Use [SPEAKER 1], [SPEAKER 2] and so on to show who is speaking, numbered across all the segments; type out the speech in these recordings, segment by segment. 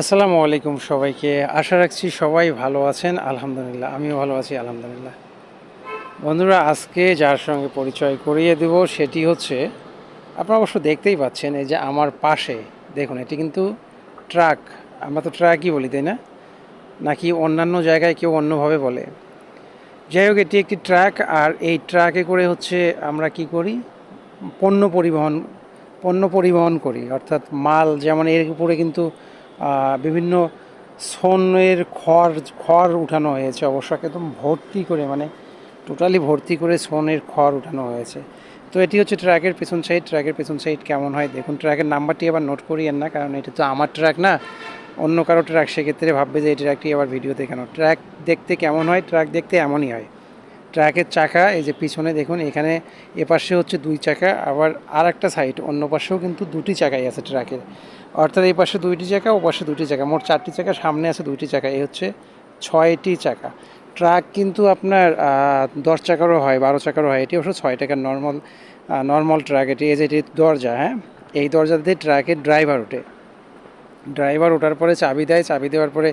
[SPEAKER 1] আসসালামু আলাইকুম সবাইকে। আশা রাখছি সবাই ভালো আছেন। আলহামদুলিল্লাহ, আমিও ভালো আছি, আলহামদুলিল্লাহ। বন্ধুরা, আজকে যার সঙ্গে পরিচয় করিয়ে দেব সেটি হচ্ছে, আপনারা অবশ্য দেখতেই পাচ্ছেন এই যে আমার পাশে, দেখুন, এটি কিন্তু ট্রাক। আমরা তো ট্রাকই বলি, তাই না? নাকি অন্যান্য জায়গায় কেউ অন্যভাবে বলে। যাই হোক, এটি একটি ট্রাক, আর এই ট্রাকে করে হচ্ছে আমরা কি করি? পণ্য পরিবহন পণ্য পরিবহন করি। অর্থাৎ মাল যেমন এর উপরে কিন্তু বিভিন্ন সোনের খড় খড় উঠানো হয়েছে অবশ্য একদম ভর্তি করে মানে টোটালি ভর্তি করে সোনের খড় উঠানো হয়েছে। তো এটি হচ্ছে ট্র্যাকের পেছন সাইড ট্র্যাকের পেছন সাইড কেমন হয় দেখুন। ট্র্যাকের নাম্বারটি আবার নোট করিয়েন না, কারণ এটা তো আমার ট্র্যাক না, অন্য কারও ট্র্যাক, সেক্ষেত্রে ভাববে যে এই ট্র্যাকটি আবার ভিডিওতে কেন। ট্র্যাক দেখতে কেমন হয়, ট্র্যাক দেখতে এমনই হয়। ট্র্যাকের চাকা, এই যে পিছনে দেখুন, এখানে এপাশে হচ্ছে দুই চাকা, আবার আর একটা সাইড অন্য পাশেও কিন্তু দুটি চাকাই আছে ট্র্যাকের অর্থাৎ এই পাশে দুইটি চাকা, ও পাশে দুটি চাকা, মোট চারটি চাকা, সামনে আছে দুইটি চাকা, এই হচ্ছে ছয়টি চাকা। ট্রাক কিন্তু আপনার দশ চাকারও হয়, বারো চাকারও হয়, এটি অবশ্য ছয় টাকার নর্মাল নর্মাল ট্রাক, এটি এই যে এটি দরজা হ্যাঁ? এই দরজাতে ট্রাকের ড্রাইভার ওঠে। ড্রাইভার ওঠার পরে চাবি দেয়, চাবি দেওয়ার পরে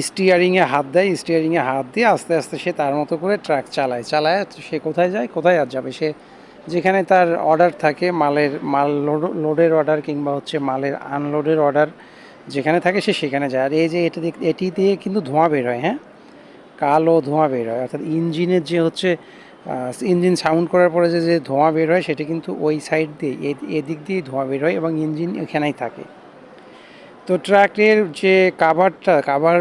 [SPEAKER 1] স্টিয়ারিংয়ে হাত দেয় স্টিয়ারিংয়ে হাত দিয়ে আস্তে আস্তে সে তার মতো করে ট্রাক চালায়। চালায় সে কোথায় যায়? কোথায় আর যাবে? সে যেখানে তার অর্ডার থাকে, মালের, মাল লোড- লোডের অর্ডার কিংবা হচ্ছে মালের আনলোডের অর্ডার যেখানে থাকে সে সেখানে যায়। আর এই যে এটা এটি দিয়ে কিন্তু ধোঁয়া বের হয় হ্যাঁ? কালো ধোঁয়া বের হয়। অর্থাৎ ইঞ্জিনের যে হচ্ছে ইঞ্জিন সাউন্ড করার পরে যে যে ধোঁয়া বের হয়, সেটা কিন্তু ওই সাইড দিয়ে এদিক দিয়ে ধোঁয়া বের হয় এবং ইঞ্জিন এখানেই থাকে। তো ট্রাকের যে কাভারটা কাভার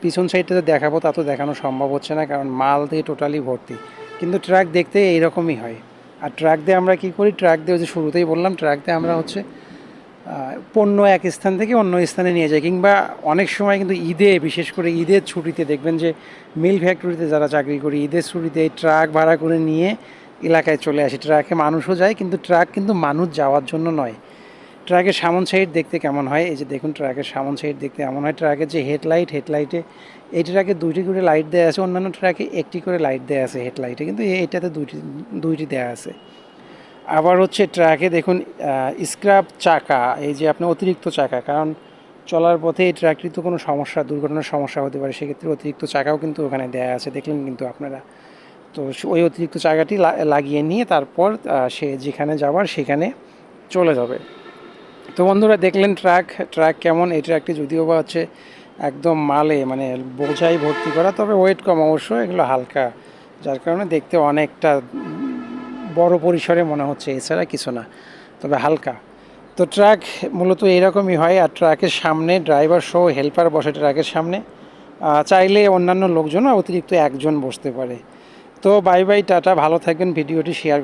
[SPEAKER 1] পিছন সাইডটাতে দেখাবো তা তো দেখানো সম্ভব হচ্ছে না, কারণ মাল দিয়ে টোটালি ভর্তি। কিন্তু ট্রাক দেখতে এইরকমই হয়। আর ট্রাক দিয়ে আমরা কি করি? ট্রাক দিয়ে যে শুরুতেই বললাম ট্রাক দিয়ে আমরা হচ্ছে পণ্য এক স্থান থেকে অন্য স্থানে নিয়ে যাই। কিংবা অনেক সময় কিন্তু ঈদে, বিশেষ করে ঈদের ছুটিতে দেখবেন যে মিল ফ্যাক্টরিতে যারা চাকরি করি, ঈদের ছুটিতে ট্রাক ভাড়া করে নিয়ে এলাকায় চলে আসে। ট্রাকে মানুষও যায়, কিন্তু ট্রাক কিন্তু মানুষ যাওয়ার জন্য নয়। ট্রাকের সামন সাইড দেখতে কেমন হয়? এই যে দেখুন, ট্রাকের সামন সাইড দেখতে এমন হয়। ট্রাকের যে হেডলাইট, হেডলাইটে এই ট্রাকে দুইটি করে লাইট দেওয়া আছে, অন্যান্য ট্রাকে একটি করে লাইট দেওয়া আছে হেডলাইটে, কিন্তু এ- এটাতে দুইটি দুইটি দেওয়া আছে। আবার হচ্ছে ট্রাকে দেখুন স্ক্র্যাপ চাকা, এই যে আপনার অতিরিক্ত চাকা, কারণ চলার পথে এই ট্রাকটির তো কোনো সমস্যা, দুর্ঘটনার সমস্যা হতে পারে, সেক্ষেত্রে অতিরিক্ত চাকাও কিন্তু ওখানে দেওয়া আছে, দেখলেন কিন্তু আপনারা। তো ওই অতিরিক্ত চাকাটি লাগিয়ে নিয়ে তারপর সে যেখানে যাবার সেখানে চলে যাবে। তো বন্ধুরা দেখলেন ট্র্যাক ট্র্যাক কেমন? এই ট্রাকটি যদিও বা হচ্ছে একদম মালে মানে বোঝাই ভর্তি করা, তবে ওয়েট কম অবশ্য, এগুলো হালকা। যার কারণে দেখতে অনেকটা বড় পরিসরে মনে হচ্ছে, এছাড়া কিছু না, তবে হালকা। তো ট্রাক মূলত এরকমই হয়, আর ট্রাকের সামনে ড্রাইভার সহ হেল্পার বসে ট্রাকের সামনে। চাইলে অন্যান্য লোকজনও অতিরিক্ত একজন বসতে পারে। তো বাই বাই, টাটা, ভালো থাকবেন, ভিডিওটি শেয়ার